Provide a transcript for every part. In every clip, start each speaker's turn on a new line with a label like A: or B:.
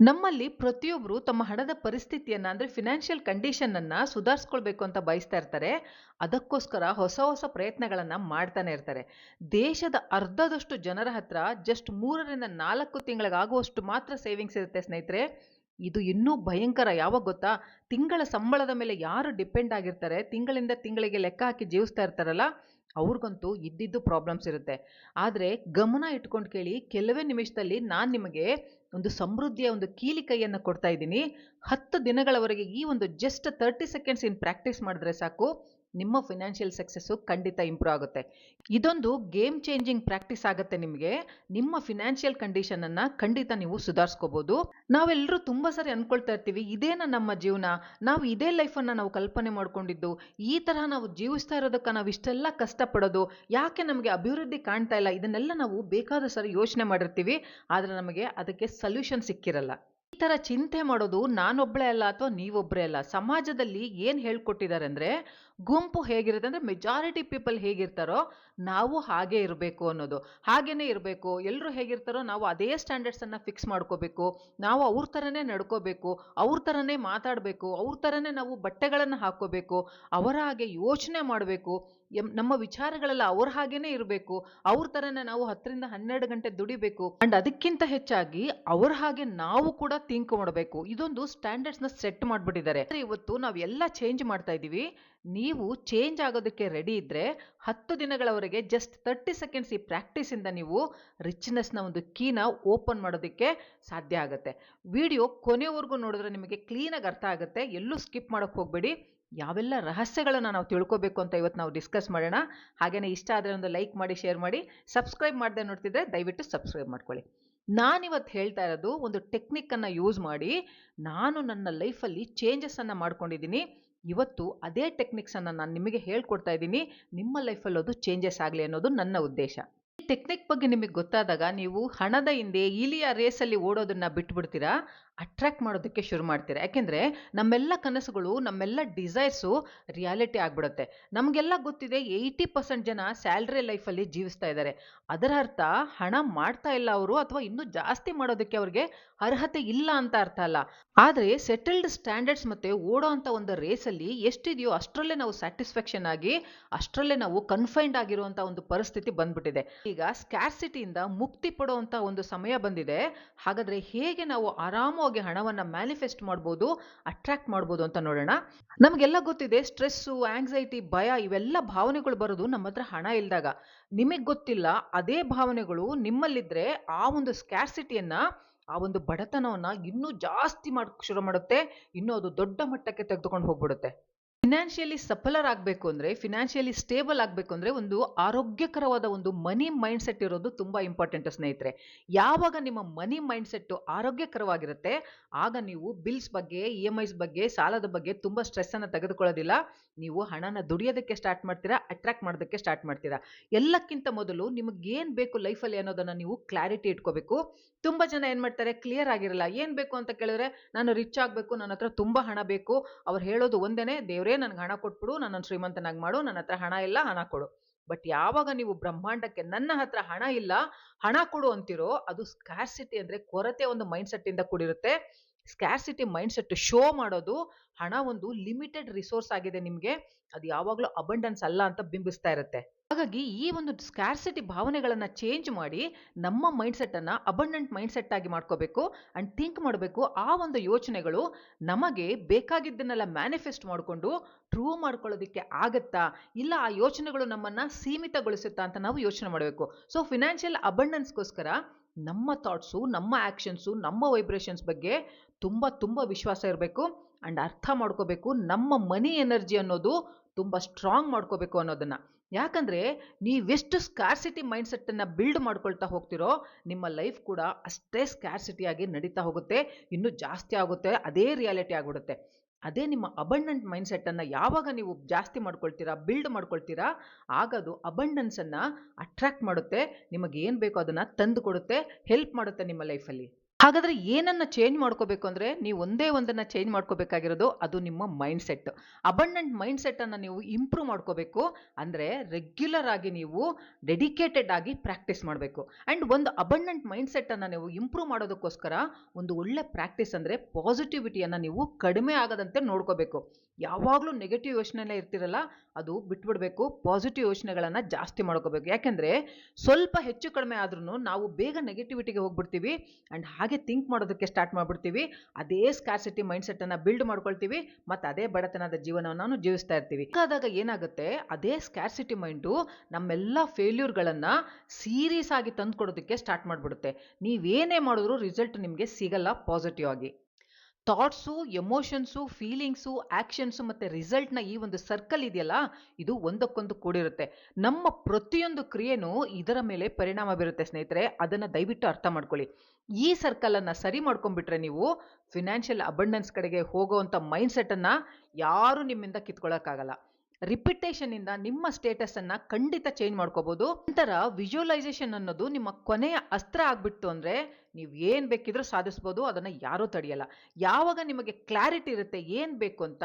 A: ನಮ್ಮಲ್ಲಿ ಪ್ರತಿಯೊಬ್ಬರು ತಮ್ಮ ಹಣದ ಪರಿಸ್ಥಿತಿಯನ್ನ, ಅಂದ್ರೆ ಫಿನಾನ್ಷಿಯಲ್ ಅನ್ನ ಸುಧಾರಿಸ್ಕೊಳ್ಬೇಕು ಅಂತ ಬಯಸ್ತಾ ಇರ್ತಾರೆ. ಅದಕ್ಕೋಸ್ಕರ ಹೊಸ ಹೊಸ ಪ್ರಯತ್ನಗಳನ್ನ ಮಾಡ್ತಾನೆ ಇರ್ತಾರೆ. ದೇಶದ ಅರ್ಧದಷ್ಟು ಜನರ ಹತ್ರ ಜಸ್ಟ್ ಮೂರರಿಂದ ನಾಲ್ಕು ತಿಂಗಳಿಗಾಗುವಷ್ಟು ಮಾತ್ರ ಸೇವಿಂಗ್ಸ್ ಇರುತ್ತೆ ಸ್ನೇಹಿತರೆ. ಇದು ಇನ್ನೂ ಭಯಂಕರ. ಯಾವಾಗ ಗೊತ್ತಾ? ತಿಂಗಳ ಸಂಬಳದ ಮೇಲೆ ಯಾರು ಡಿಪೆಂಡ್ ಆಗಿರ್ತಾರೆ, ತಿಂಗಳಿಂದ ತಿಂಗಳಿಗೆ ಲೆಕ್ಕ ಹಾಕಿ ಜೀವಿಸ್ತಾ ಇರ್ತಾರಲ್ಲ? ಅವ್ರಿಗಂತೂ ಇದ್ದಿದ್ದು ಪ್ರಾಬ್ಲಮ್ಸ್ ಇರುತ್ತೆ. ಆದರೆ ಗಮನ ಇಟ್ಕೊಂಡು ಕೇಳಿ ಕೆಲವೇ ನಿಮಿಷದಲ್ಲಿ ನಾನು ನಿಮಗೆ ಒಂದು ಸಮೃದ್ಧಿಯ ಒಂದು ಕೀಲಿ ಕೈಯನ್ನು ಕೊಡ್ತಾ ಇದ್ದೀನಿ. ಹತ್ತು ದಿನಗಳವರೆಗೆ ಈ ಒಂದು just thirty seconds in practice ಮಾಡಿದ್ರೆ ಸಾಕು. ನಿಮ್ಮ ಫಿನಾನ್ಷಿಯಲ್ ಸಕ್ಸಸ್ಸು ಖಂಡಿತ ಇಂಪ್ರೂವ್ ಆಗುತ್ತೆ. ಇದೊಂದು ಗೇಮ್ ಚೇಂಜಿಂಗ್ ಪ್ರಾಕ್ಟೀಸ್ ಆಗುತ್ತೆ ನಿಮಗೆ. ನಿಮ್ಮ ಫಿನಾನ್ಷಿಯಲ್ ಕಂಡೀಷನನ್ನು ಖಂಡಿತ ನೀವು ಸುಧಾರಿಸ್ಕೋಬೋದು. ನಾವೆಲ್ಲರೂ ತುಂಬ ಸರಿ ಅಂದ್ಕೊಳ್ತಾ ಇರ್ತೀವಿ, ಇದೇನ ನಮ್ಮ ಜೀವನ? ನಾವು ಇದೇ ಲೈಫನ್ನು ನಾವು ಕಲ್ಪನೆ ಮಾಡ್ಕೊಂಡಿದ್ದು, ಈ ತರಹ ನಾವು ಜೀವಿಸ್ತಾ ಇರೋದಕ್ಕೆ ನಾವು ಇಷ್ಟೆಲ್ಲ ಕಷ್ಟಪಡೋದು, ಯಾಕೆ ನಮಗೆ ಅಭಿವೃದ್ಧಿ ಕಾಣ್ತಾ ಇಲ್ಲ? ಇದನ್ನೆಲ್ಲ ನಾವು ಬೇಕಾದ ಸರಿ ಯೋಚನೆ ಮಾಡಿರ್ತೀವಿ, ಆದರೆ ನಮಗೆ ಅದಕ್ಕೆ ಸೊಲ್ಯೂಷನ್ ಸಿಕ್ಕಿರಲ್ಲ. ಈ ಥರ ಚಿಂತೆ ಮಾಡೋದು ನಾನೊಬ್ಬಳೇ ಅಲ್ಲ ಅಥವಾ ನೀವೊಬ್ಬರೇ ಅಲ್ಲ. ಸಮಾಜದಲ್ಲಿ ಏನು ಹೇಳ್ಕೊಟ್ಟಿದ್ದಾರೆ ಅಂದರೆ ಗುಂಪು ಹೇಗಿರುತ್ತೆ ಅಂದರೆ ಮೆಜಾರಿಟಿ ಪೀಪಲ್ ಹೇಗಿರ್ತಾರೋ ನಾವು ಹಾಗೆ ಇರಬೇಕು ಅನ್ನೋದು. ಹಾಗೇನೇ ಇರಬೇಕು ಎಲ್ಲರೂ ಹೇಗಿರ್ತಾರೋ ನಾವು ಅದೇ ಸ್ಟ್ಯಾಂಡರ್ಡ್ಸನ್ನು ಫಿಕ್ಸ್ ಮಾಡ್ಕೋಬೇಕು, ನಾವು ಅವ್ರ ಥರನೇ ನಡ್ಕೋಬೇಕು, ಅವ್ರ ಥರನೇ ಮಾತಾಡಬೇಕು, ಅವ್ರ ಥರನೇ ನಾವು ಬಟ್ಟೆಗಳನ್ನು ಹಾಕ್ಕೋಬೇಕು, ಅವರ ಹಾಗೆ ಯೋಚನೆ ಮಾಡಬೇಕು ನಮ್ಮ ವಿಚಾರಗಳೆಲ್ಲ ಅವ್ರ ಹಾಗೇನೆ ಇರಬೇಕು. ಅವ್ರ ಥರನೇ ನಾವು ಹತ್ತರಿಂದ ಹನ್ನೆರಡು ಗಂಟೆ ದುಡಿಬೇಕು. ಅಂಡ್ ಅದಕ್ಕಿಂತ ಹೆಚ್ಚಾಗಿ ಅವ್ರ ಹಾಗೆ ನಾವು ಕೂಡ ಥಿಂಕ್ ಮಾಡಬೇಕು. ಇದೊಂದು ಸ್ಟ್ಯಾಂಡರ್ಡ್ಸ್ನ ಸೆಟ್ ಮಾಡಿಬಿಟ್ಟಿದ್ದಾರೆ. ಇವತ್ತು ನಾವು ಎಲ್ಲ ಚೇಂಜ್ ಮಾಡ್ತಾ ಇದ್ದೀವಿ. ನೀವು ಚೇಂಜ್ ಆಗೋದಕ್ಕೆ ರೆಡಿ ಇದ್ದರೆ ಹತ್ತು ದಿನಗಳವರೆಗೆ ಜಸ್ಟ್ ತರ್ಟಿ ಸೆಕೆಂಡ್ಸ್ ಈ ಪ್ರಾಕ್ಟೀಸಿಂದ ನೀವು ರಿಚ್ನೆಸ್ನ ಒಂದು ಕೀನ ಓಪನ್ ಮಾಡೋದಕ್ಕೆ ಸಾಧ್ಯ ಆಗುತ್ತೆ. ವಿಡಿಯೋ ಕೊನೆವರೆಗೂ ನೋಡಿದ್ರೆ ನಿಮಗೆ ಕ್ಲೀನಾಗಿ ಅರ್ಥ ಆಗುತ್ತೆ. ಎಲ್ಲೂ ಸ್ಕಿಪ್ ಮಾಡೋಕ್ಕೆ ಹೋಗಬೇಡಿ. ಯಾವೆಲ್ಲ ರಹಸ್ಯಗಳನ್ನು ನಾವು ತಿಳ್ಕೋಬೇಕು ಅಂತ ಇವತ್ತು ನಾವು ಡಿಸ್ಕಸ್ ಮಾಡೋಣ. ಹಾಗೆಯೇ ಇಷ್ಟ ಆದರೆ ಒಂದು ಲೈಕ್ ಮಾಡಿ ಶೇರ್ ಮಾಡಿ ಸಬ್ಸ್ಕ್ರೈಬ್ ಮಾಡದೆ ನೋಡ್ತಿದ್ರೆ ದಯವಿಟ್ಟು ಸಬ್ಸ್ಕ್ರೈಬ್ ಮಾಡ್ಕೊಳ್ಳಿ. ನಾನಿವತ್ತು ಹೇಳ್ತಾ ಇರೋದು ಒಂದು ಟೆಕ್ನಿಕ್ಕನ್ನು ಯೂಸ್ ಮಾಡಿ. ನಾನು ನನ್ನ ಲೈಫಲ್ಲಿ ಚೇಂಜಸನ್ನು ಮಾಡ್ಕೊಂಡಿದ್ದೀನಿ. ಇವತ್ತು ಅದೇ ಟೆಕ್ನಿಕ್ಸನ್ನು ನಾನು ನಿಮಗೆ ಹೇಳ್ಕೊಡ್ತಾ ಇದ್ದೀನಿ. ನಿಮ್ಮ ಲೈಫಲ್ಲಿ ಅದು ಚೇಂಜಸ್ ಆಗಲಿ ಅನ್ನೋದು ನನ್ನ ಉದ್ದೇಶ. ಟೆಕ್ನಿಕ್ ಬಗ್ಗೆ ನಿಮಗೆ ಗೊತ್ತಾದಾಗ ನೀವು ಹಣದ ಹಿಂದೆ ಇಲಿಯ ರೇಸಲ್ಲಿ ಓಡೋದನ್ನ ಬಿಟ್ಬಿಡ್ತೀರಾ? ಅಟ್ರಾಕ್ಟ್ ಮಾಡೋದಕ್ಕೆ ಶುರು ಮಾಡ್ತೀರಾ? ಯಾಕೆಂದರೆ ನಮ್ಮೆಲ್ಲ ಕನಸುಗಳು, ನಮ್ಮೆಲ್ಲ ಡಿಸೈರ್ಸು ರಿಯಾಲಿಟಿ ಆಗಿಬಿಡುತ್ತೆ. ನಮಗೆಲ್ಲ ಗೊತ್ತಿದೆ ಏಯ್ಟಿ ಪರ್ಸೆಂಟ್ ಜನ ಸ್ಯಾಲ್ರಿ ಲೈಫಲ್ಲಿ ಜೀವಿಸ್ತಾ ಇದ್ದಾರೆ ಅದರ ಅರ್ಥ ಹಣ ಮಾಡ್ತಾ ಇಲ್ಲ ಅವರು ಅಥವಾ ಇನ್ನೂ ಜಾಸ್ತಿ ಮಾಡೋದಕ್ಕೆ ಅವ್ರಿಗೆ ಅರ್ಹತೆ ಇಲ್ಲ ಅಂತ ಅರ್ಥ ಅಲ್ಲ. ಆದರೆ ಸೆಟಲ್ಡ್ ಸ್ಟ್ಯಾಂಡರ್ಡ್ಸ್ ಮತ್ತು ಓಡೋ ಅಂಥ ಒಂದು ರೇಸಲ್ಲಿ ಎಷ್ಟಿದೆಯೋ ಅಷ್ಟರಲ್ಲೇ ನಾವು ಸ್ಯಾಟಿಸ್ಫ್ಯಾಕ್ಷನ್ ಆಗಿ, ಅಷ್ಟರಲ್ಲೇ ನಾವು ಕನ್ಫೈನ್ಡ್ ಆಗಿರುವಂಥ ಒಂದು ಪರಿಸ್ಥಿತಿ ಬಂದ್ಬಿಟ್ಟಿದೆ. ಈಗ ಸ್ಕ್ಯಾರ್ಸಿಟಿಯಿಂದ ಮುಕ್ತಿ ಪಡುವಂಥ ಒಂದು ಸಮಯ ಬಂದಿದೆ. ಹಾಗಾದರೆ ಹೇಗೆ ನಾವು ಆರಾಮವಾಗಿ ಹಣವನ್ನು ಮ್ಯಾನಿಫೆಸ್ಟ್ ಮಾಡ್ಬೋದು ಅಟ್ರಾಕ್ಟ್ ಮಾಡ್ಬೋದು ಅಂತ ನೋಡೋಣ. ನಮಗೆಲ್ಲ ಗೊತ್ತಿದೆ ಸ್ಟ್ರೆಸ್ಸು ಆಂಗ್ಸೈಟಿ ಭಯ ಇವೆಲ್ಲ ಭಾವನೆಗಳು ಬರೋದು ನಮ್ಮ ಹತ್ರ ಹಣ ಇಲ್ದಾಗ. ನಿಮಗೆ ಗೊತ್ತಿಲ್ಲ, ಅದೇ ಭಾವನೆಗಳು ನಿಮ್ಮಲ್ಲಿದ್ದರೆ ಆ ಒಂದು ಸ್ಕ್ಯಾರ್ಸಿಟಿಯನ್ನು ಆ ಒಂದು ಬಡತನವನ್ನು ಇನ್ನೂ ಜಾಸ್ತಿ ಮಾಡ್, ಶುರು ಮಾಡುತ್ತೆ, ಇನ್ನೂ ಅದು ದೊಡ್ಡ ಮಟ್ಟಕ್ಕೆ ತೆಗೆದುಕೊಂಡು ಹೋಗ್ಬಿಡುತ್ತೆ. ಫಿನಾನ್ಷಿಯಲಿ ಸಫಲರಾಗಬೇಕು ಅಂದರೆ ಫಿನಾನ್ಷಿಯಲಿ ಸ್ಟೇಬಲ್ ಆಗಬೇಕು ಅಂದರೆ ಒಂದು ಆರೋಗ್ಯಕರವಾದ ಒಂದು ಮನಿ ಮೈಂಡ್ ಸೆಟ್ ಇರೋದು ತುಂಬ ಇಂಪಾರ್ಟೆಂಟ್ ಸ್ನೇಹಿತರೆ. ಯಾವಾಗ ನಿಮ್ಮ ಮನಿ ಮೈಂಡ್ ಸೆಟ್ ಆರೋಗ್ಯಕರವಾಗಿರುತ್ತೆ, ಆಗ ನೀವು ಬಿಲ್ಸ್ ಬಗ್ಗೆ ಇ ಎಂ ಐಸ್ ಬಗ್ಗೆ, ಸಾಲದ ಬಗ್ಗೆ ತುಂಬ ಸ್ಟ್ರೆಸ್ಸನ್ನು ತೆಗೆದುಕೊಳ್ಳೋದಿಲ್ಲ. ನೀವು ಹಣನ ದುಡಿಯೋದಕ್ಕೆ ಸ್ಟಾರ್ಟ್ ಮಾಡ್ತೀರಾ ಅಟ್ರಾಕ್ಟ್ ಮಾಡೋದಕ್ಕೆ ಸ್ಟಾರ್ಟ್ ಮಾಡ್ತೀರಾ. ಎಲ್ಲಕ್ಕಿಂತ ಮೊದಲು ನಿಮಗೇನು ಬೇಕು ಲೈಫಲ್ಲಿ ಅನ್ನೋದನ್ನು ನೀವು ಕ್ಲಾರಿಟಿ ಇಟ್ಕೋಬೇಕು. ತುಂಬ ಜನ ಏನು ಮಾಡ್ತಾರೆ ಕ್ಲಿಯರ್ ಆಗಿರಲ್ಲ. ಏನು ಬೇಕು ಅಂತ ಕೇಳಿದ್ರೆ, ನಾನು ರಿಚ್ ಆಗಬೇಕು, ನನ್ನ ಹತ್ರ ತುಂಬ ಹಣ ಬೇಕು. ಅವ್ರು ಹೇಳೋದು ಒಂದೇ ದೇವರೇ ನನಗೆ ಹಣ ಕೊಟ್ಬಿಡು, ನನ್ನನ್ನು ಶ್ರೀಮಂತನಾಗಿ ಮಾಡು, ನನ್ನ ಹತ್ರ ಹಣ ಇಲ್ಲ, ಹಣ ಕೊಡು. ಬಟ್ ಯಾವಾಗ ನೀವು ಬ್ರಹ್ಮಾಂಡಕ್ಕೆ ನನ್ನ ಹತ್ರ ಹಣ ಇಲ್ಲ, ಹಣ ಕೊಡು ಅಂತಿರೋ, ಅದು ಸ್ಕ್ಯಾರ್ಸಿಟಿ ಅಂದ್ರೆ ಕೊರತೆ ಒಂದು ಮೈಂಡ್ ಇಂದ ಕೂಡಿರುತ್ತೆ. ಸ್ಕ್ಯಾರ್ಸಿಟಿ ಮೈಂಡ್ ಸೆಟ್ ಶೋ ಮಾಡೋದು ಹಣ ಒಂದು ಲಿಮಿಟೆಡ್ ರಿಸೋರ್ಸ್ ಆಗಿದೆ ನಿಮಗೆ. ಅದು ಯಾವಾಗಲೂ ಅಬಂಡೆನ್ಸ್ ಅಲ್ಲ ಅಂತ ಬಿಂಬಿಸ್ತಾ ಇರುತ್ತೆ. ಹಾಗಾಗಿ ಈ ಒಂದು ಸ್ಕ್ಯಾರ್ಸಿಟಿ ಭಾವನೆಗಳನ್ನು ಚೇಂಜ್ ಮಾಡಿ ನಮ್ಮ ಮೈಂಡ್ಸೆಟ್ಟನ್ನು ಅಬಂಡೆಂಟ್ ಮೈಂಡ್ಸೆಟ್ ಆಗಿ ಮಾಡ್ಕೋಬೇಕು ಆ್ಯಂಡ್ ಥಿಂಕ್ ಮಾಡಬೇಕು. ಆ ಒಂದು ಯೋಚನೆಗಳು ನಮಗೆ ಬೇಕಾಗಿದ್ದನ್ನೆಲ್ಲ ಮ್ಯಾನಿಫೆಸ್ಟ್ ಮಾಡಿಕೊಂಡು ಟ್ರೂ ಮಾಡ್ಕೊಳ್ಳೋದಕ್ಕೆ ಆಗತ್ತಾ? ಇಲ್ಲ ಆ ಯೋಚನೆಗಳು ನಮ್ಮನ್ನು ಸೀಮಿತಗೊಳಿಸುತ್ತಾ ಅಂತ ನಾವು ಯೋಚನೆ ಮಾಡಬೇಕು. ಸೊ ಫಿನಾನ್ಷಿಯಲ್ ಅಬಂಡೆನ್ಸ್ಗೋಸ್ಕರ ನಮ್ಮ ಥಾಟ್ಸು ನಮ್ಮ ಆ್ಯಕ್ಷನ್ಸು ನಮ್ಮ ವೈಬ್ರೇಷನ್ಸ್ ಬಗ್ಗೆ ತುಂಬ ತುಂಬ ವಿಶ್ವಾಸ ಇರಬೇಕು ಆ್ಯಂಡ್ ಅರ್ಥ ಮಾಡ್ಕೋಬೇಕು ನಮ್ಮ ಮನಿ ಎನರ್ಜಿ ಅನ್ನೋದು ತುಂಬ ಸ್ಟ್ರಾಂಗ್ ಮಾಡ್ಕೋಬೇಕು ಅನ್ನೋದನ್ನು. ಯಾಕಂದರೆ ನೀವೆಷ್ಟು ಸ್ಕ್ಯಾರ್ಸಿಟಿ ಮೈಂಡ್ಸೆಟ್ಟನ್ನು ಬಿಲ್ಡ್ ಮಾಡ್ಕೊಳ್ತಾ ಹೋಗ್ತಿರೋ ನಿಮ್ಮ ಲೈಫ್ ಕೂಡ ಅಷ್ಟೇ ಸ್ಕ್ಯಾರ್ಸಿಟಿಯಾಗಿ ನಡೀತಾ ಹೋಗುತ್ತೆ, ಇನ್ನೂ ಜಾಸ್ತಿ ಆಗುತ್ತೆ, ಅದೇ ರಿಯಾಲಿಟಿ ಆಗಿಬಿಡುತ್ತೆ. ಅದೇ ನಿಮ್ಮ ಅಬಂಡೆಂಟ್ ಮೈಂಡ್ಸೆಟ್ಟನ್ನು ಯಾವಾಗ ನೀವು ಜಾಸ್ತಿ ಮಾಡ್ಕೊಳ್ತೀರಾ ಬಿಲ್ಡ್ ಮಾಡ್ಕೊಳ್ತೀರಾ, ಆಗ ಅದು ಅಬಂಡೆನ್ಸನ್ನು ಅಟ್ರಾಕ್ಟ್ ಮಾಡುತ್ತೆ ನಿಮಗೆ ಏನು ಬೇಕೋ ಅದನ್ನು ತಂದು ಕೊಡುತ್ತೆ ಹೆಲ್ಪ್ ಮಾಡುತ್ತೆ ನಿಮ್ಮ ಲೈಫಲ್ಲಿ ಹಾಗಾದ್ರೆ ಏನನ್ನು ಚೇಂಜ್ ಮಾಡ್ಕೋಬೇಕು ಅಂದರೆ ನೀವು ಒಂದೇ ಒಂದನ್ನು ಚೇಂಜ್ ಮಾಡ್ಕೋಬೇಕಾಗಿರೋದು ಅದು ನಿಮ್ಮ mind set abundant mind set ಅನ್ನ ನೀವು ಇಂಪ್ರೂವ್ ಮಾಡ್ಕೋಬೇಕು ಅಂದರೆ ರೆಗ್ಯುಲರ್ ಆಗಿ ನೀವು ಡೆಡಿಕೇಟೆಡ್ ಆಗಿ ಪ್ರಾಕ್ಟೀಸ್ ಮಾಡಬೇಕು. ಆ್ಯಂಡ್ ಒಂದು ಅಬಂಡೆಂಟ್ ಮೈಂಡ್ ಸೆಟ್ ಅನ್ನ ನೀವು ಇಂಪ್ರೂವ್ ಮಾಡೋದಕ್ಕೋಸ್ಕರ ಒಂದು ಒಳ್ಳೆ ಪ್ರಾಕ್ಟೀಸ್ ಅಂದರೆ ಪಾಸಿಟಿವಿಟಿಯನ್ನು ನೀವು ಕಡಿಮೆ ಆಗದಂತೆ ನೋಡ್ಕೋಬೇಕು. ಯಾವಾಗಲೂ ನೆಗೆಟಿವ್ ಯೋಚನೆಲ್ಲೇ ಇರ್ತಿರಲ್ಲ, ಅದು ಬಿಟ್ಬಿಡಬೇಕು. ಪಾಸಿಟಿವ್ ಯೋಚನೆಗಳನ್ನು ಜಾಸ್ತಿ ಮಾಡ್ಕೋಬೇಕು. ಯಾಕೆಂದರೆ ಸ್ವಲ್ಪ ಹೆಚ್ಚು ಕಡಿಮೆ ಆದ್ರೂ ನಾವು ಬೇಗ ನೆಗೆಟಿವಿಟಿಗೆ ಹೋಗ್ಬಿಡ್ತೀವಿ. ಆ್ಯಂಡ್ ಹಾಗೆ ಥಿಂಕ್ ಮಾಡೋದಕ್ಕೆ ಸ್ಟಾರ್ಟ್ ಮಾಡಿಬಿಡ್ತೀವಿ. ಅದೇ ಸ್ಕಾರ್ಸಿಟಿ ಮೈಂಡ್ಸೆಟ್ಟನ್ನು ಬಿಲ್ಡ್ ಮಾಡ್ಕೊಳ್ತೀವಿ. ಮತ್ತು ಅದೇ ಬಡತನದ ಜೀವನವನ್ನು ನಾವು ಜೀವಿಸ್ತಾ ಇರ್ತೀವಿ. ಆದಾಗ ಏನಾಗುತ್ತೆ? ಅದೇ ಸ್ಕ್ಯಾರ್ಸಿಟಿ ಮೈಂಡು ನಮ್ಮೆಲ್ಲ ಫೇಲ್ಯೂರ್ಗಳನ್ನು ಸೀರಿಯಸ್ ಆಗಿ ತಂದುಕೊಡೋದಕ್ಕೆ ಸ್ಟಾರ್ಟ್ ಮಾಡಿಬಿಡುತ್ತೆ. ನೀವೇನೇ ಮಾಡಿದ್ರು ರಿಸಲ್ಟ್ ನಿಮಗೆ ಸಿಗಲ್ಲ ಪಾಸಿಟಿವ್ ಆಗಿ. ಥಾಟ್ಸು, ಎಮೋಷನ್ಸು, ಫೀಲಿಂಗ್ಸು ಆ್ಯಕ್ಷನ್ಸು ಮತ್ತು ರಿಸಲ್ಟ್ನ ಈ ಒಂದು ಸರ್ಕಲ್ ಇದೆಯಲ್ಲ, ಇದು ಒಂದಕ್ಕೊಂದು ಕೂಡಿರುತ್ತೆ. ನಮ್ಮ ಪ್ರತಿಯೊಂದು ಕ್ರಿಯೆನೂ ಇದರ ಮೇಲೆ ಪರಿಣಾಮ ಬೀರುತ್ತೆ ಸ್ನೇಹಿತರೆ, ಅದನ್ನು ದಯವಿಟ್ಟು ಅರ್ಥ ಮಾಡ್ಕೊಳ್ಳಿ. ಈ ಸರ್ಕಲನ್ನು ಸರಿ ಮಾಡ್ಕೊಂಡ್ಬಿಟ್ರೆ ನೀವು ಫಿನಾನ್ಷಿಯಲ್ ಅಬಂಡೆನ್ಸ್ ಕಡೆಗೆ ಹೋಗೋವಂಥ ಮೈಂಡ್ಸೆಟ್ಟನ್ನು ಯಾರೂ ನಿಮ್ಮಿಂದ ಕಿತ್ಕೊಳ್ಳೋಕ್ಕಾಗಲ್ಲ ರಿಪಿಟೇಷನಿಂದ ನಿಮ್ಮ ಸ್ಟೇಟಸನ್ನು ಖಂಡಿತ ಚೇಂಜ್ ಮಾಡ್ಕೋಬೋದು. ನಂತರ ವಿಜುವಲೈಸೇಷನ್ ಅನ್ನೋದು ನಿಮ್ಮ ಕೊನೆಯ ಅಸ್ತ್ರ ಆಗ್ಬಿಟ್ಟು ಅಂದರೆ ನೀವು ಏನು ಬೇಕಿದ್ರೂ ಸಾಧಿಸ್ಬೋದು, ಅದನ್ನು ಯಾರೂ ತಡೆಯಲ್ಲ. ಯಾವಾಗ ನಿಮಗೆ ಕ್ಲಾರಿಟಿ ಇರುತ್ತೆ, ಏನು ಬೇಕು ಅಂತ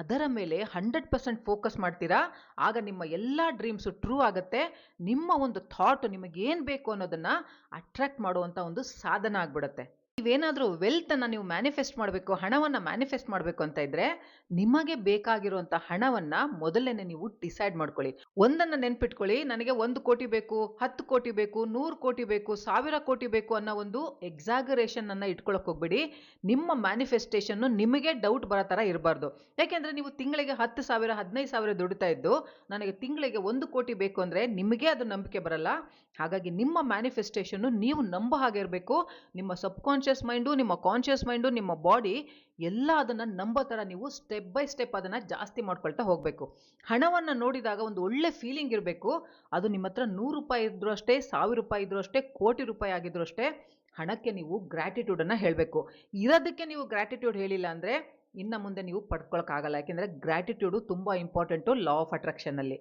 A: ಅದರ ಮೇಲೆ ಹಂಡ್ರೆಡ್ ಪರ್ಸೆಂಟ್ ಫೋಕಸ್ ಮಾಡ್ತೀರಾ? ಆಗ ನಿಮ್ಮ ಎಲ್ಲ ಡ್ರೀಮ್ಸು ಟ್ರೂ ಆಗುತ್ತೆ. ನಿಮ್ಮ ಒಂದು ಥಾಟ್ ನಿಮಗೇನು ಬೇಕು ಅನ್ನೋದನ್ನು ಅಟ್ರಾಕ್ಟ್ ಮಾಡುವಂಥ ಒಂದು ಸಾಧನ ಆಗ್ಬಿಡುತ್ತೆ. ನೀವೇನಾದರೂ ವೆಲ್ತನ್ನು ನೀವು ಮ್ಯಾನಿಫೆಸ್ಟ್ ಮಾಡಬೇಕು, ಹಣವನ್ನು ಮ್ಯಾನಿಫೆಸ್ಟ್ ಮಾಡಬೇಕು ಅಂತ ಇದ್ದರೆ ನಿಮಗೆ ಬೇಕಾಗಿರುವಂಥ ಹಣವನ್ನು ಮೊದಲನೇ ನೀವು ಡಿಸೈಡ್ ಮಾಡ್ಕೊಳ್ಳಿ. ಒಂದನ್ನು ನೆನ್ಪಿಟ್ಕೊಳ್ಳಿ, ನನಗೆ ಒಂದು ಕೋಟಿ ಬೇಕು, ಹತ್ತು ಕೋಟಿ ಬೇಕು, ನೂರು ಕೋಟಿ ಬೇಕು, ಸಾವಿರ ಕೋಟಿ ಬೇಕು ಅನ್ನೋ ಒಂದು ಎಕ್ಸಾಗರೇಷನ್ ಅನ್ನು ಇಟ್ಕೊಳಕ್ಕೆ ಹೋಗ್ಬೇಡಿ. ನಿಮ್ಮ ಮ್ಯಾನಿಫೆಸ್ಟೇಷನ್ನು ನಿಮಗೆ ಡೌಟ್ ಬರೋ ಥರ ಇರಬಾರ್ದು. ಯಾಕೆಂದರೆ ನೀವು ತಿಂಗಳಿಗೆ ಹತ್ತು ಸಾವಿರ, ಹದಿನೈದು ಸಾವಿರ ದುಡಿತಾ ಇದ್ದು ನನಗೆ ತಿಂಗಳಿಗೆ ಒಂದು ಕೋಟಿ ಬೇಕು ಅಂದರೆ ನಿಮಗೆ ಅದು ನಂಬಿಕೆ ಬರಲ್ಲ. ಹಾಗಾಗಿ ನಿಮ್ಮ ಮ್ಯಾನಿಫೆಸ್ಟೇಷನ್ನು ನೀವು ನಂಬೋ ಹಾಗೆ ಇರಬೇಕು. ನಿಮ್ಮ ಸಬ್ಕಾನ್ಷಿಯಸ್ ಮೈಂಡು ನಿಮ್ಮ ಕಾನ್ಷಿಯಸ್ ಮೈಂಡು ನಿಮ್ಮ ಬಾಡಿ ಎಲ್ಲ ಅದನ್ನು ನಂಬೋ ಥರ ನೀವು ಸ್ಟೆಪ್ ಬೈ ಸ್ಟೆಪ್ ಅದನ್ನು ಜಾಸ್ತಿ ಮಾಡ್ಕೊಳ್ತಾ ಹೋಗಬೇಕು. ಹಣವನ್ನು ನೋಡಿದಾಗ ಒಂದು ಒಳ್ಳೆ ಫೀಲಿಂಗ್ ಇರಬೇಕು. ಅದು ನಿಮ್ಮ ಹತ್ರ ನೂರು ರೂಪಾಯಿ ಇದ್ದರೂ ಅಷ್ಟೇ, ಸಾವಿರ ರೂಪಾಯಿ ಇದ್ದರೂ ಅಷ್ಟೇ, ಕೋಟಿ ರೂಪಾಯಿ ಆಗಿದ್ರು ಅಷ್ಟೇ ಹಣಕ್ಕೆ ನೀವು ಗ್ರ್ಯಾಟಿಟ್ಯೂಡನ್ನು ಹೇಳಬೇಕು. ಇರೋದಕ್ಕೆ ನೀವು ಗ್ರ್ಯಾಟಿಟ್ಯೂಡ್ ಹೇಳಿಲ್ಲ ಅಂದರೆ ಇನ್ನು ಮುಂದೆ ನೀವು ಪಡ್ಕೊಳ್ಳೋಕ್ಕಾಗಲ್ಲ ಯಾಕೆಂದರೆ ಗ್ರ್ಯಾಟಿಟ್ಯೂಡು ತುಂಬ ಇಂಪಾರ್ಟೆಂಟು ಲಾ ಆಫ್ ಅಟ್ರಾಕ್ಷನಲ್ಲಿ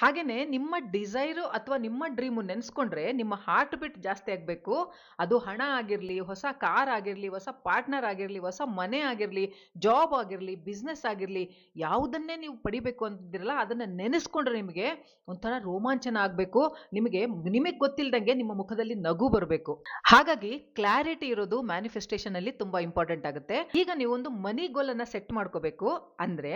A: ಹಾಗೆಯೇ ನಿಮ್ಮ ಡಿಸೈರು ಅಥವಾ ನಿಮ್ಮ ಡ್ರೀಮು ನೆನೆಸ್ಕೊಂಡ್ರೆ ನಿಮ್ಮ ಹಾರ್ಟ್ ಬಿಟ್ ಜಾಸ್ತಿ ಆಗಬೇಕು. ಅದು ಹಣ ಆಗಿರಲಿ, ಹೊಸ ಕಾರ್ ಆಗಿರಲಿ, ಹೊಸ ಪಾರ್ಟ್ನರ್ ಆಗಿರಲಿ, ಹೊಸ ಮನೆ ಆಗಿರಲಿ ಜಾಬ್ ಆಗಿರಲಿ ಬಿಸ್ನೆಸ್ ಆಗಿರಲಿ, ಯಾವುದನ್ನೇ ನೀವು ಪಡಿಬೇಕು ಅಂತಿದ್ದೀರಲ್ಲ, ಅದನ್ನು ನೆನೆಸ್ಕೊಂಡ್ರೆ ನಿಮಗೆ ಒಂಥರ ರೋಮಾಂಚನ ಆಗಬೇಕು. ನಿಮಗೆ ನಿಮಗೆ ಗೊತ್ತಿಲ್ಲದಂಗೆ ನಿಮ್ಮ ಮುಖದಲ್ಲಿ ನಗು ಬರಬೇಕು. ಹಾಗಾಗಿ ಕ್ಲಾರಿಟಿ ಇರೋದು ಮ್ಯಾನಿಫೆಸ್ಟೇಷನಲ್ಲಿ ತುಂಬ ಇಂಪಾರ್ಟೆಂಟ್ ಆಗುತ್ತೆ. ಈಗ ನೀವು ಒಂದು ಮನಿ ಗೋಲನ್ನು ಸೆಟ್ ಮಾಡ್ಕೋಬೇಕು. ಅಂದರೆ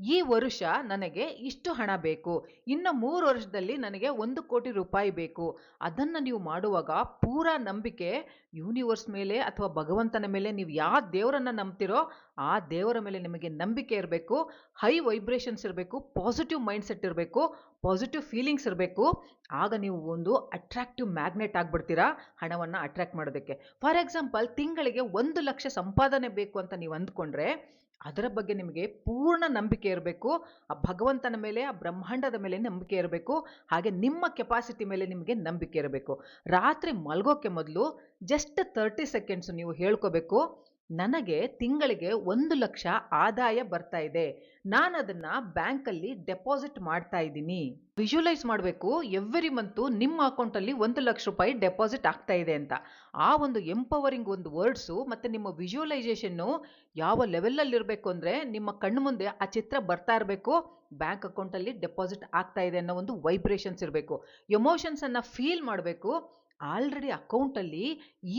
A: ಈ ವರ್ಷ ನನಗೆ ಇಷ್ಟು ಹಣ ಬೇಕು. ಇನ್ನು ಮೂರು ವರ್ಷದಲ್ಲಿ ನನಗೆ ಒಂದು ಕೋಟಿ ರೂಪಾಯಿ ಬೇಕು. ಅದನ್ನು ನೀವು ಮಾಡುವಾಗ ಪೂರಾ ನಂಬಿಕೆ ಯೂನಿವರ್ಸ್ ಮೇಲೆ ಅಥವಾ ಭಗವಂತನ ಮೇಲೆ ನೀವು ಯಾವ ದೇವರನ್ನು ನಂಬ್ತಿರೋ ಆ ದೇವರ ಮೇಲೆ ನಿಮಗೆ ನಂಬಿಕೆ ಇರಬೇಕು. ಹೈ ವೈಬ್ರೇಷನ್ಸ್ ಇರಬೇಕು ಪಾಸಿಟಿವ್ ಮೈಂಡ್ಸೆಟ್ ಇರಬೇಕು ಪಾಸಿಟಿವ್ ಫೀಲಿಂಗ್ಸ್ ಇರಬೇಕು. ಆಗ ನೀವು ಒಂದು ಅಟ್ರಾಕ್ಟಿವ್ ಮ್ಯಾಗ್ನೆಟ್ ಆಗಿಬಿಡ್ತೀರಾ ಹಣವನ್ನು ಅಟ್ರಾಕ್ಟ್ ಮಾಡೋದಕ್ಕೆ. ಫಾರ್ ಎಕ್ಸಾಂಪಲ್ ತಿಂಗಳಿಗೆ ಒಂದು ಲಕ್ಷ ಸಂಪಾದನೆ ಬೇಕು ಅಂತ ನೀವು ಅಂದ್ಕೊಂಡ್ರೆ ಅದರ ಬಗ್ಗೆ ನಿಮಗೆ ಪೂರ್ಣ ನಂಬಿಕೆ ಇರಬೇಕು, ಆ ಭಗವಂತನ ಮೇಲೆ, ಆ ಬ್ರಹ್ಮಾಂಡದ ಮೇಲೆ ನಂಬಿಕೆ ಇರಬೇಕು, ಹಾಗೆ ನಿಮ್ಮ ಕೆಪಾಸಿಟಿ ಮೇಲೆ ನಿಮಗೆ ನಂಬಿಕೆ ಇರಬೇಕು. ರಾತ್ರಿ ಮಲ್ಗೋಕ್ಕೆ ಮೊದಲು ಜಸ್ಟ್ ತರ್ಟಿ ಸೆಕೆಂಡ್ಸ್ ನೀವು ಹೇಳ್ಕೋಬೇಕು ನನಗೆ ತಿಂಗಳಿಗೆ ಒಂದು ಲಕ್ಷ ಆದಾಯ ಬರ್ತಾ ಇದೆ. ನಾನು ಅದನ್ನು ಬ್ಯಾಂಕಲ್ಲಿ ಡೆಪಾಸಿಟ್ ಮಾಡ್ತಾ ಇದ್ದೀನಿ. ವಿಜುವಲೈಸ್ ಮಾಡಬೇಕು. ಎವ್ರಿ ಮಂತು ನಿಮ್ಮ ಅಕೌಂಟಲ್ಲಿ ಒಂದು ಲಕ್ಷ ರೂಪಾಯಿ ಡೆಪಾಸಿಟ್ ಆಗ್ತಾ ಇದೆ ಅಂತ. ಆ ಒಂದು ಎಂಪವರಿಂಗ್ ಒಂದು ವರ್ಡ್ಸು ಮತ್ತು ನಿಮ್ಮ ವಿಜುವಲೈಸೇಷನ್ನು ಯಾವ ಲೆವೆಲಲ್ಲಿರಬೇಕು ಅಂದರೆ ನಿಮ್ಮ ಕಣ್ಣು ಮುಂದೆ ಆ ಚಿತ್ರ ಬರ್ತಾ ಇರಬೇಕು. ಬ್ಯಾಂಕ್ ಅಕೌಂಟಲ್ಲಿ ಡೆಪಾಸಿಟ್ ಆಗ್ತಾ ಇದೆ ಅನ್ನೋ ಒಂದು ವೈಬ್ರೇಷನ್ಸ್ ಇರಬೇಕು. ಎಮೋಷನ್ಸನ್ನು ಫೀಲ್ ಮಾಡಬೇಕು. ಆಲ್ರೆಡಿ ಅಕೌಂಟಲ್ಲಿ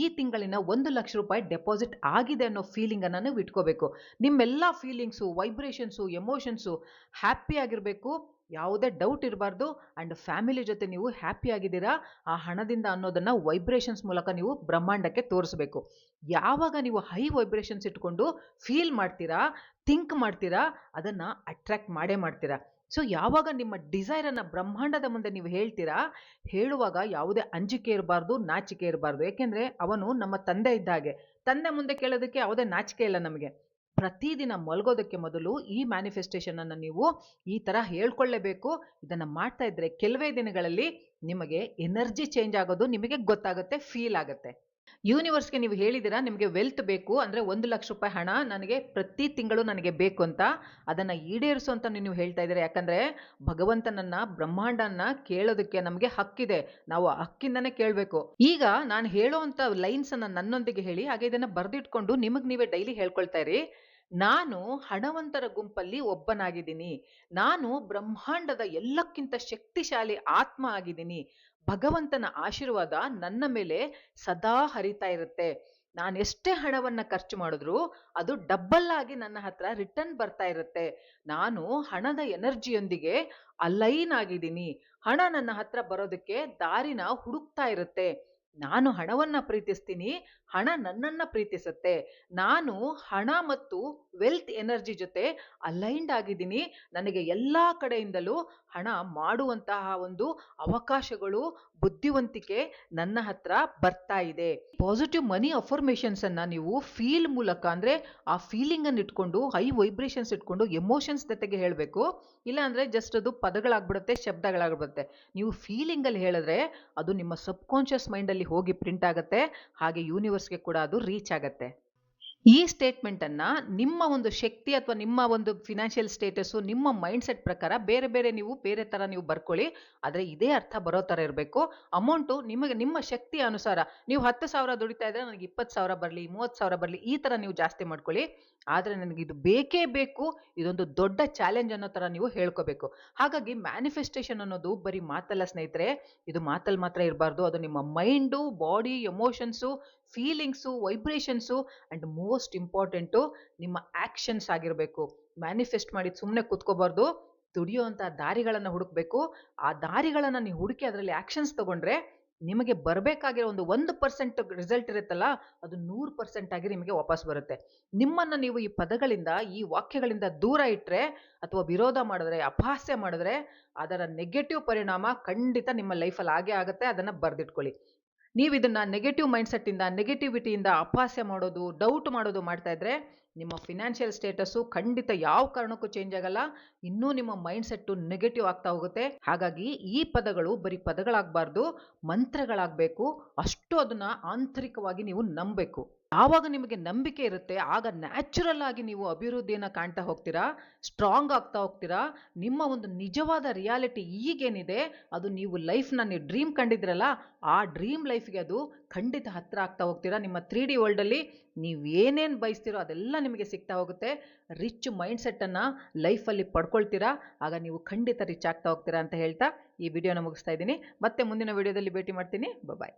A: ಈ ತಿಂಗಳಿನ ಒಂದು ಲಕ್ಷ ರೂಪಾಯಿ ಡೆಪಾಸಿಟ್ ಆಗಿದೆ ಅನ್ನೋ ಫೀಲಿಂಗನ್ನು ನೀವು ಇಟ್ಕೋಬೇಕು. ನಿಮ್ಮೆಲ್ಲ ಫೀಲಿಂಗ್ಸು ವೈಬ್ರೇಷನ್ಸು ಎಮೋಷನ್ಸು ಹ್ಯಾಪಿ ಆಗಿರಬೇಕು. ಯಾವುದೇ ಡೌಟ್ ಇರಬಾರ್ದು ಆ್ಯಂಡ್ ಫ್ಯಾಮಿಲಿ ಜೊತೆ ನೀವು ಹ್ಯಾಪಿ ಆಗಿದ್ದೀರಾ, ಆ ಹಣದಿಂದ ಅನ್ನೋದನ್ನು ವೈಬ್ರೇಷನ್ಸ್ ಮೂಲಕ ನೀವು ಬ್ರಹ್ಮಾಂಡಕ್ಕೆ ತೋರಿಸ್ಬೇಕು. ಯಾವಾಗ ನೀವು ಹೈ ವೈಬ್ರೇಷನ್ಸ್ ಇಟ್ಕೊಂಡು ಫೀಲ್ ಮಾಡ್ತೀರಾ ಥಿಂಕ್ ಮಾಡ್ತೀರಾ, ಅದನ್ನು ಅಟ್ರ್ಯಾಕ್ಟ್ ಮಾಡೇ ಮಾಡ್ತೀರಾ. ಸೊ ಯಾವಾಗ ನಿಮ್ಮ ಡಿಸೈರನ್ನು ಬ್ರಹ್ಮಾಂಡದ ಮುಂದೆ ನೀವು ಹೇಳ್ತೀರಾ? ಹೇಳುವಾಗ ಯಾವುದೇ ಅಂಜಿಕೆ ಇರಬಾರ್ದು, ನಾಚಿಕೆ ಇರಬಾರ್ದು. ಏಕೆಂದರೆ ಅವನು ನಮ್ಮ ತಂದೆ ಇದ್ದ ಹಾಗೆ. ತಂದೆ ಮುಂದೆ ಕೇಳೋದಕ್ಕೆ ಯಾವುದೇ ನಾಚಿಕೆ ಇಲ್ಲ ನಮಗೆ. ಪ್ರತಿದಿನ ಮಲಗೋದಕ್ಕೆ ಮೊದಲು ಈ ಮ್ಯಾನಿಫೆಸ್ಟೇಷನನ್ನು ನೀವು ಈ ಥರ ಹೇಳ್ಕೊಳ್ಳೇಬೇಕು. ಇದನ್ನು ಮಾಡ್ತಾ ಇದ್ದರೆ ಕೆಲವೇ ದಿನಗಳಲ್ಲಿ ನಿಮಗೆ ಎನರ್ಜಿ ಚೇಂಜ್ ಆಗೋದು ನಿಮಗೆ ಗೊತ್ತಾಗುತ್ತೆ ಫೀಲ್ ಆಗುತ್ತೆ. ಯೂನಿವರ್ಸ್‌ಗೆ ನೀವು ಹೇಳಿದಿರಾ ನಿಮಗೆ ವೆಲ್ತ್ ಬೇಕು ಅಂದ್ರೆ ಒಂದು ಲಕ್ಷ ರೂಪಾಯಿ ಹಣ ನನಗೆ ಪ್ರತಿ ತಿಂಗಳು ನನಗೆ ಬೇಕು ಅಂತ ಅದನ್ನ ಈಡೇರಿಸು ಅಂತ ನೀವು ಹೇಳ್ತಾ ಇದ್ದೀರಾ. ಯಾಕಂದ್ರೆ ಭಗವಂತನನ್ನ ಬ್ರಹ್ಮಾಂಡನ ಕೇಳೋದಕ್ಕೆ ನಮಗೆ ಹಕ್ಕಿದೆ. ನಾವು ಹಕ್ಕಿಂದನೇ ಕೇಳಬೇಕು. ಈಗ ನಾನು ಹೇಳೋವಂಥ ಲೈನ್ಸ್ ಅನ್ನ ನನ್ನೊಂದಿಗೆ ಹೇಳಿ, ಹಾಗೆ ಇದನ್ನ ಬರೆದಿಟ್ಕೊಂಡು ನಿಮಗೆ ನೀವೇ ಡೈಲಿ ಹೇಳ್ಕೊಳ್ತಾ ಇರಿ. ನಾನು ಹಣವಂತರ ಗುಂಪಲ್ಲಿ ಒಬ್ಬನಾಗಿದ್ದೀನಿ. ನಾನು ಬ್ರಹ್ಮಾಂಡದ ಎಲ್ಲಕ್ಕಿಂತ ಶಕ್ತಿಶಾಲಿ ಆತ್ಮ ಆಗಿದ್ದೀನಿ. ಭಗವಂತನ ಆಶೀರ್ವಾದ ನನ್ನ ಮೇಲೆ ಸದಾ ಹರಿತಾ ಇರುತ್ತೆ. ನಾನು ಎಷ್ಟೇ ಹಣವನ್ನ ಖರ್ಚು ಮಾಡಿದ್ರು ಅದು ಡಬ್ಬಲ್ ಆಗಿ ನನ್ನ ಹತ್ರ ರಿಟರ್ನ್ ಬರ್ತಾ ಇರುತ್ತೆ. ನಾನು ಹಣದ ಎನರ್ಜಿಯೊಂದಿಗೆ ಅಲೈನ್ ಆಗಿದ್ದೀನಿ. ಹಣ ನನ್ನ ಹತ್ರ ಬರೋದಕ್ಕೆ ದಾರಿನ ಹುಡುಕ್ತಾ ಇರುತ್ತೆ. ನಾನು ಹಣವನ್ನ ಪ್ರೀತಿಸ್ತೀನಿ, ಹಣ ನನ್ನನ್ನ ಪ್ರೀತಿಸುತ್ತೆ. ನಾನು ಹಣ ಮತ್ತು ವೆಲ್ತ್ ಎನರ್ಜಿ ಜೊತೆ ಅಲೈನ್ಡ್ ಆಗಿದ್ದೀನಿ. ನನಗೆ ಎಲ್ಲ ಕಡೆಯಿಂದಲೂ ಹಣ ಮಾಡುವಂತಹ ಒಂದು ಅವಕಾಶಗಳು, ಬುದ್ಧಿವಂತಿಕೆ ನನ್ನ ಹತ್ರ ಬರ್ತಾ ಇದೆ. ಪಾಸಿಟಿವ್ ಮನಿ ಅಫರ್ಮೇಷನ್ಸ್ ಅನ್ನ ನೀವು ಫೀಲ್ ಮೂಲಕ ಅಂದ್ರೆ ಆ ಫೀಲಿಂಗ್ ಅನ್ನು ಇಟ್ಕೊಂಡು ಹೈ ವೈಬ್ರೇಷನ್ಸ್ ಇಟ್ಕೊಂಡು ಎಮೋಷನ್ಸ್ ಜೊತೆಗೆ ಹೇಳಬೇಕು. ಇಲ್ಲ ಅಂದ್ರೆ ಜಸ್ಟ್ ಅದು ಪದಗಳಾಗ್ಬಿಡುತ್ತೆ, ಶಬ್ದಗಳಾಗ್ಬಿಡುತ್ತೆ. ನೀವು ಫೀಲಿಂಗ್ ಅಲ್ಲಿ ಹೇಳಿದ್ರೆ ಅದು ನಿಮ್ಮ ಸಬ್ ಕಾನ್ಶಿಯಸ್ ಮೈಂಡ್ ಅಲ್ಲಿ ಹೋಗಿ ಪ್ರಿಂಟ್ ಆಗುತ್ತೆ ಹಾಗೆ ಯೂನಿವರ್ಸ್ಗೆ ಕೂಡ ಅದು ರೀಚ್ ಆಗುತ್ತೆ. ಈ ಸ್ಟೇಟ್ಮೆಂಟ್ ಅನ್ನ ನಿಮ್ಮ ಒಂದು ಶಕ್ತಿ ಅಥವಾ ನಿಮ್ಮ ಒಂದು ಫಿನಾನ್ಷಿಯಲ್ ಸ್ಟೇಟಸ್ಸು ನಿಮ್ಮ ಮೈಂಡ್ ಸೆಟ್ ಪ್ರಕಾರ ಬೇರೆ ಬೇರೆ ನೀವು ಬೇರೆ ಥರ ನೀವು ಬರ್ಕೊಳ್ಳಿ. ಆದರೆ ಇದೇ ಅರ್ಥ ಬರೋ ಥರ ಇರಬೇಕು. ಅಮೌಂಟು ನಿಮಗೆ ನಿಮ್ಮ ಶಕ್ತಿ ಅನುಸಾರ ನೀವು ಹತ್ತು ಸಾವಿರ ದುಡಿತಾ ಇದ್ದರೆ ನನಗೆ ಇಪ್ಪತ್ತು ಸಾವಿರ ಬರಲಿ, ಮೂವತ್ತು ಸಾವಿರ ಬರಲಿ, ಈ ಥರ ನೀವು ಜಾಸ್ತಿ ಮಾಡ್ಕೊಳ್ಳಿ. ಆದರೆ ನನಗೆ ಇದು ಬೇಕೇ ಬೇಕು, ಇದೊಂದು ದೊಡ್ಡ ಚಾಲೆಂಜ್ ಅನ್ನೋ ಥರ ನೀವು ಹೇಳ್ಕೋಬೇಕು. ಹಾಗಾಗಿ ಮ್ಯಾನಿಫೆಸ್ಟೇಷನ್ ಅನ್ನೋದು ಬರೀ ಮಾತಲ್ಲ ಸ್ನೇಹಿತರೆ, ಇದು ಮಾತಲ್ಲಿ ಮಾತ್ರ ಇರಬಾರ್ದು. ಅದು ನಿಮ್ಮ mind body emotions feelings vibrations and most important ನಿಮ್ಮ ಆ್ಯಕ್ಷನ್ಸ್ ಆಗಿರಬೇಕು. ಮ್ಯಾನಿಫೆಸ್ಟ್ ಮಾಡಿ ಸುಮ್ಮನೆ ಕೂತ್ಕೋಬಾರ್ದು. ದುಡಿಯುವಂಥ ದಾರಿಗಳನ್ನು ಹುಡುಕಬೇಕು. ಆ ದಾರಿಗಳನ್ನು ನೀವು ಹುಡುಕಿ ಅದರಲ್ಲಿ ಆ್ಯಕ್ಷನ್ಸ್ ತಗೊಂಡ್ರೆ ನಿಮಗೆ ಬರಬೇಕಾಗಿರೋ ಒಂದು ಒಂದು ಪರ್ಸೆಂಟ್ ರಿಸಲ್ಟ್ ಇರುತ್ತಲ್ಲ, ಅದು ನೂರು ಪರ್ಸೆಂಟ್ ಆಗಿ ನಿಮಗೆ ವಾಪಸ್ ಬರುತ್ತೆ. ನಿಮ್ಮನ್ನು ನೀವು ಈ ಪದಗಳಿಂದ, ಈ ವಾಕ್ಯಗಳಿಂದ ದೂರ ಇಟ್ಟರೆ ಅಥವಾ ವಿರೋಧ ಮಾಡಿದ್ರೆ, ಅಪಹಾಸ್ಯ ಮಾಡಿದ್ರೆ ಅದರ ನೆಗೆಟಿವ್ ಪರಿಣಾಮ ಖಂಡಿತ ನಿಮ್ಮ ಲೈಫಲ್ಲಿ ಆಗೇ ಆಗುತ್ತೆ. ಅದನ್ನು ಬರೆದಿಟ್ಕೊಳ್ಳಿ. ನೀವು ಇದನ್ನು ನೆಗೆಟಿವ್ ಮೈಂಡ್ಸೆಟ್ಟಿಂದ ನೆಗೆಟಿವಿಟಿಯಿಂದ ಅಪಹಾಸ್ಯ ಮಾಡೋದು ಡೌಟ್ ಮಾಡೋದು ಮಾಡ್ತಾ ಇದ್ದರೆ ನಿಮ್ಮ ಫಿನಾನ್ಷಿಯಲ್ ಸ್ಟೇಟಸ್ಸು ಖಂಡಿತ ಯಾವ ಕಾರಣಕ್ಕೂ ಚೇಂಜ್ ಆಗಲ್ಲ. ಇನ್ನೂ ನಿಮ್ಮ ಮೈಂಡ್ಸೆಟ್ಟು ನೆಗೆಟಿವ್ ಆಗ್ತಾ ಹೋಗುತ್ತೆ. ಹಾಗಾಗಿ ಈ ಪದಗಳು ಬರೀ ಪದಗಳಾಗಬಾರ್ದು, ಮಂತ್ರಗಳಾಗಬೇಕು. ಅಷ್ಟು ಅದನ್ನು ಆಂತರಿಕವಾಗಿ ನೀವು ನಂಬಬೇಕು. ಯಾವಾಗ ನಿಮಗೆ ನಂಬಿಕೆ ಇರುತ್ತೆ, ಆಗ ನ್ಯಾಚುರಲ್ ಆಗಿ ನೀವು ಅಭಿವೃದ್ಧಿಯನ್ನು ಕಾಣ್ತಾ ಹೋಗ್ತೀರಾ ಸ್ಟ್ರಾಂಗ್ ಆಗ್ತಾ ಹೋಗ್ತೀರಾ, ನಿಮ್ಮ ಒಂದು ನಿಜವಾದ ರಿಯಾಲಿಟಿ ಈಗೇನಿದೆ, ಅದು ನೀವು ಲೈಫ್ನ ನೀವು ಡ್ರೀಮ್ ಕಂಡಿದ್ರಲ್ಲ, ಆ ಡ್ರೀಮ್ ಲೈಫ್ಗೆ ಅದು ಖಂಡಿತ ಹತ್ತಿರ ಆಗ್ತಾ ಹೋಗ್ತೀರಾ. ನಿಮ್ಮ ತ್ರೀ ಡಿ ವರ್ಲ್ಡಲ್ಲಿ ನೀವು ಏನೇನು ಬಯಸ್ತೀರೋ ಅದೆಲ್ಲ ನಿಮಗೆ ಸಿಗ್ತಾ ಹೋಗುತ್ತೆ. ರಿಚ್ ಮೈಂಡ್ ಸೆಟ್ಟನ್ನು ಲೈಫಲ್ಲಿ ಪಡ್ಕೊಳ್ತೀರಾ, ಆಗ ನೀವು ಖಂಡಿತ ರಿಚ್ ಆಗ್ತಾ ಹೋಗ್ತೀರಾ ಅಂತ ಹೇಳ್ತಾ ಈ ವಿಡಿಯೋನ ಮುಗಿಸ್ತಾ ಇದ್ದೀನಿ. ಮತ್ತೆ ಮುಂದಿನ ವಿಡಿಯೋದಲ್ಲಿ ಭೇಟಿ ಮಾಡ್ತೀನಿ. ಬಾಯ್